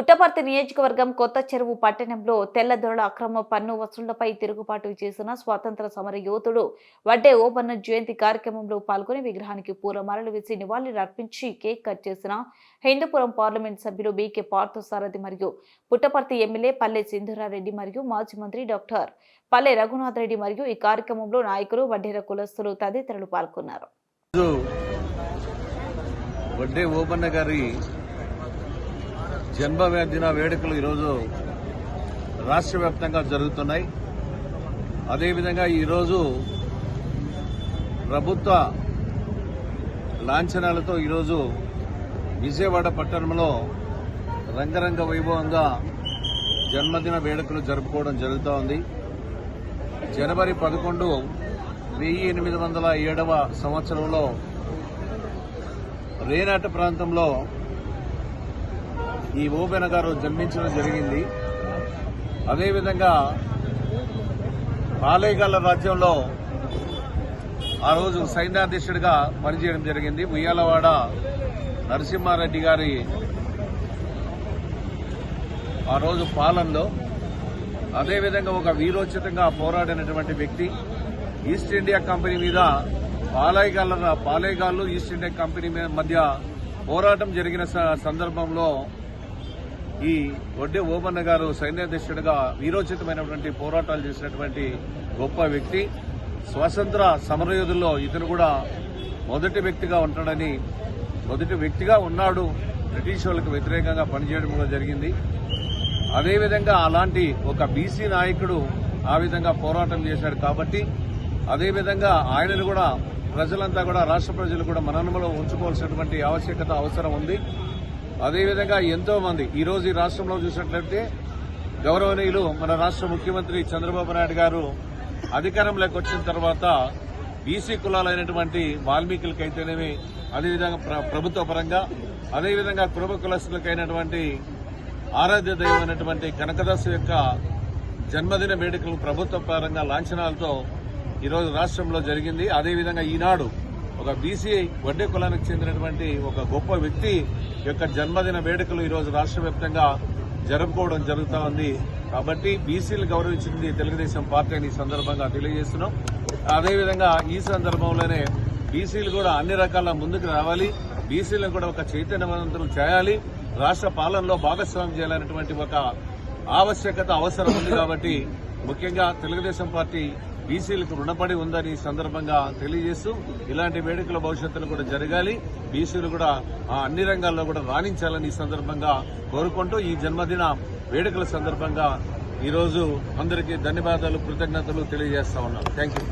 పుట్టపర్తి నియోజకవర్గం కొత్త చెరువు పట్టణంలో తెల్లదొరల అక్రమ పన్ను వసూళ్ళపై తిరుగుబాటు చేసిన స్వాతంత్ర సమర యోధుడు వడ్డే ఓబన్న జయంతి కార్యక్రమంలో పాల్గొని విగ్రహానికి పూలమాలలు వేసి నివాళులు అర్పించి కేక్ కట్ చేసిన హిందూపురం పార్లమెంట్ సభ్యులు బీకే పార్థసారథి మరియు పుట్టపర్తి ఎమ్మెల్యే పల్లె సింధురారెడ్డి మరియు మాజీ మంత్రి డాక్టర్ పల్లె రఘునాథ్ రెడ్డి మరియు ఈ కార్యక్రమంలో నాయకులు వడ్డేర కులస్తులు తదితరులు పాల్గొన్నారు. వడ్డే ఓబన్న గారి జన్మదిన వేడుకలు ఈరోజు రాష్ట్ర వ్యాప్తంగా జరుగుతున్నాయి. అదేవిధంగా ఈరోజు ప్రభుత్వ లాంఛనాలతో ఈరోజు విజయవాడ పట్టణంలో రంగరంగ వైభవంగా జన్మదిన వేడుకలు జరుపుకోవడం జరుగుతూ ఉంది. జనవరి పదకొండు వెయ్యి ఎనిమిది వందల ఏడవ సంవత్సరంలో రేనాట ప్రాంతంలో ఈ ఓబెన గారు జన్మించడం జరిగింది. అదేవిధంగా పాలేగాళ్ళ రాజ్యంలో ఆ రోజు సైన్యాధ్యక్షుడిగా పనిచేయడం జరిగింది. ఉయ్యాలవాడ నరసింహారెడ్డి గారి ఆ రోజు పాలనలో. అదేవిధంగా ఒక వీరోచితంగా పోరాడినటువంటి వ్యక్తి ఈస్ట్ ఇండియా కంపెనీ మీద పాలేగాళ్ళ పాలేగాళ్ళు ఈస్ట్ ఇండియా కంపెనీ మీద మధ్య పోరాటం జరిగిన స- సందర్భంలో ఈ వడ్డే ఓమన్న గారు సైన్యాధ్యక్షుడిగా వీరోచితమైనటువంటి పోరాటాలు చేసినటువంటి గొప్ప వ్యక్తి. స్వాతంత్ర సమరయోధుల్లో ఇతను కూడా మొదటి వ్యక్తిగా ఉంటాడని మొదటి వ్యక్తిగా ఉన్నాడు. బ్రిటిష్ వాళ్ళకు వ్యతిరేకంగా పనిచేయడం కూడా జరిగింది. అదేవిధంగా అలాంటి ఒక బీసీ నాయకుడు ఆ విధంగా పోరాటం చేశాడు కాబట్టి అదేవిధంగా ఆయనను కూడా ప్రజలంతా కూడా రాష్ట్ర ప్రజలు కూడా మననంలో ఉంచుకోవాల్సినటువంటి ఆవశ్యకత అవసరం ఉంది. అదేవిధంగా ఎంతో మంది ఈ ఈ రాష్ట్రంలో చూసినట్లయితే గౌరవనీయులు మన రాష్ట్ర ముఖ్యమంత్రి చంద్రబాబు నాయుడు గారు అధికారంలోకి వచ్చిన తర్వాత బీసీ కులాలైనటువంటి వాల్మీకులకైతేనేమి అదేవిధంగా ప్రభుత్వ పరంగా అదేవిధంగా కురుబ కులస్తులకైనటువంటి ఆరాధ్య దైవమైనటువంటి కనకదాసు యొక్క జన్మదిన వేడుకలు ప్రభుత్వ పరంగా లాంఛనాలతో ఈరోజు రాష్ట్రంలో జరిగింది. అదేవిధంగా ఈనాడు ఒక బీసీ వడ్డే కులానికి చెందినటువంటి ఒక గొప్ప వ్యక్తి యొక్క జన్మదిన వేడుకలు ఈరోజు రాష్ట్ర వ్యాప్తంగా జరుపుకోవడం జరుగుతూ ఉంది. కాబట్టి బీసీలు గౌరవించింది తెలుగుదేశం పార్టీ అని ఈ సందర్భంగా తెలియజేస్తున్నాం. అదేవిధంగా ఈ సందర్భంలోనే బీసీలు కూడా అన్ని రకాల ముందుకు రావాలి. బీసీలను కూడా ఒక చైతన్యవంతులు చేయాలి. రాష్ట్ర పాలనలో భాగస్వామ్యం చేయాలనేటువంటి ఒక ఆవశ్యకత అవసరం ఉంది కాబట్టి ముఖ్యంగా తెలుగుదేశం పార్టీ బీసీలకు రుణపడి ఉందని ఈ సందర్భంగా తెలియజేస్తూ ఇలాంటి వేడుకల భవిష్యత్తులో కూడా జరగాలి. బీసీలు కూడా ఆ అన్ని రంగాల్లో కూడా రాణించాలని ఈ సందర్భంగా కోరుకుంటూ ఈ జన్మదిన వేడుకల సందర్భంగా ఈరోజు అందరికీ ధన్యవాదాలు కృతజ్ఞతలు తెలియజేస్తా ఉన్నాం. Thank you